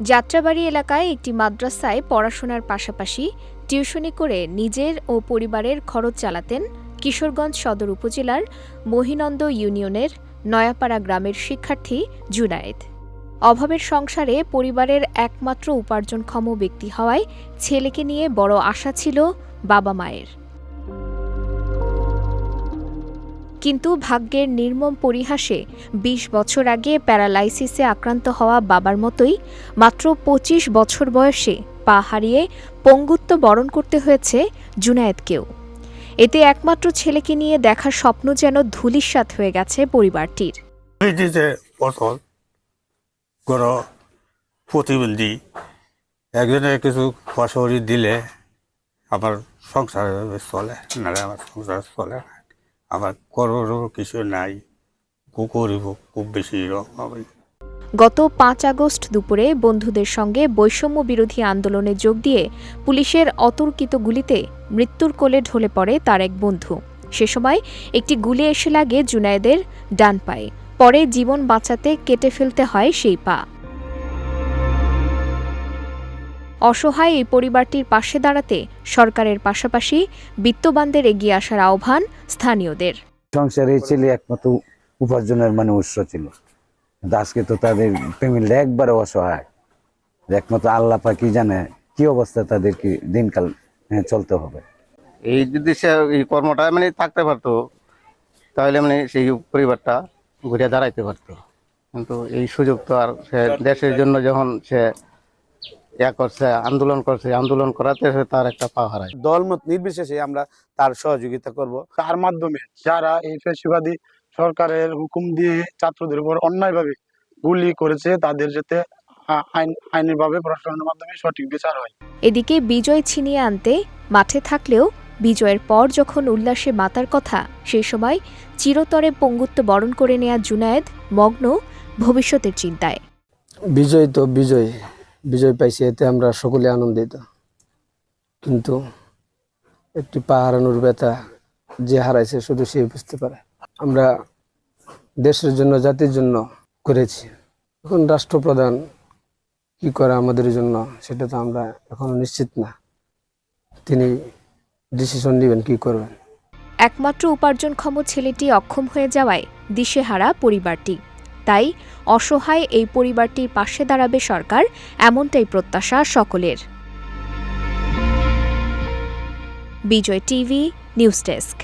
যাত্রাবাড়ি এলাকায় একটি মাদ্রাসায় পড়াশোনার পাশাপাশি টিউশনি করে নিজের ও পরিবারের খরচ চালাতেন কিশোরগঞ্জ সদর উপজেলার মহিনন্দ ইউনিয়নের নয়াপাড়া গ্রামের শিক্ষার্থী জুনায়েদ। অভাবের সংসারে পরিবারের একমাত্র উপার্জনক্ষম ব্যক্তি হওয়ায় ছেলেকে নিয়ে বড় আশা ছিল বাবা মায়ের। কিন্তু ভাগ্যের নির্মম পরিহাসে ২০ বছর আগে প্যারালাইসিসে আক্রান্ত হওয়া বাবার মতোই মাত্র ২৫ বছর বয়সে পা হারিয়ে পঙ্গুত্ব বরণ করতে হয়েছে জুনায়েদকেও। এতে একমাত্র ছেলেকে নিয়ে দেখার স্বপ্ন যেন ধূলিসাৎ হয়ে গেছে পরিবারটির। প্রতিবন্ধী কিছু দিলে আমার সংসার চলে, নাহলে আমার সংসার চলে না। আমার করোরও কিছু নাই। কু করিব খুব বেশি রকম গত পাঁচ আগস্ট দুপুরে বন্ধুদের সঙ্গে বৈষম্য বিরোধী আন্দোলনে যোগ দিয়ে পুলিশের অতর্কিত গুলিতে মৃত্যুর কোলে ঢলে পড়ে তার এক বন্ধু। সে সময় একটি গুলি এসে লাগে জুনায়েদের ডান পায়ে। পরে জীবন বাঁচাতে কেটে ফেলতে হয় সেই পা। অসহায় এই পরিবারটির পাশে দাঁড়াতে সরকারের পাশাপাশি বিত্তবানদের এগিয়ে আসার আহ্বান স্থানীয়দের। সংসারে ছেলে একমাত্র উপার্জনের মানে উৎস ছিল। আজকে তো তাদের ফ্যামিলিটা একবারে অসহায়। একমাত্র আল্লাহ পাকি জানে কি অবস্থা তাদেরকে দিনকাল হ্যাঁ, চলতে হবে। এই যদি সে এই কর্মটা মানে থাকতে পারতো তাহলে মানে সেই পরিবারটা ঘুরে দাঁড়াইতে পারতো। কিন্তু এই সুযোগ তো আর সে দেশের জন্য যখন সে ইয়া করছে আন্দোলন করছে আন্দোলন করাতে তার একটা পা হারায়। দলমত নির্বিশেষে আমরা তার সহযোগিতা করব। তার মাধ্যমে যারা এই ফেসিবাদী সরকারের হুকুম দিয়ে ছাত্রদের উপর অন্যায়ভাবে গুলি করেছে তাদের যাতে আ- প্রশাসনের মাধ্যমে সঠিক বিচার হয়। এদিকে বিজয় ছিনিয়ে আনতে মাঠে থাকলেও বিজয়ের পর যখন উল্লাসে মাতার কথা সেই সময় চিরতরে পঙ্গুত্ব বরণ করে নেয়া জুনায়েদ মগ্ন ভবিষ্যতের চিন্তায়। বিজয় তো বিজয়। বিজয় পাইছি, এতে আমরা সকলে আনন্দিত। কিন্তু একটি পা হারানোর ব্যথা যে হারাইছে, শুধু সে বুঝতে পারে। আমরা দেশের জন্য, জাতির জন্য করেছি। এখন রাষ্ট্রপ্রধান কি করে আমাদের জন্য, সেটা তো আমরা এখনও নিশ্চিত না। তিনি ডিসিশন নেবেন কি করবেন। একমাত্র উপার্জনক্ষম ছেলেটি অক্ষম হয়ে যাওয়ায় দিশেহারা পরিবারটি। তাই অসহায় এই পরিবারটির পাশে দাঁড়াবে সরকার এমনটাই প্রত্যাশা সকলের। Bijoy TV news desk.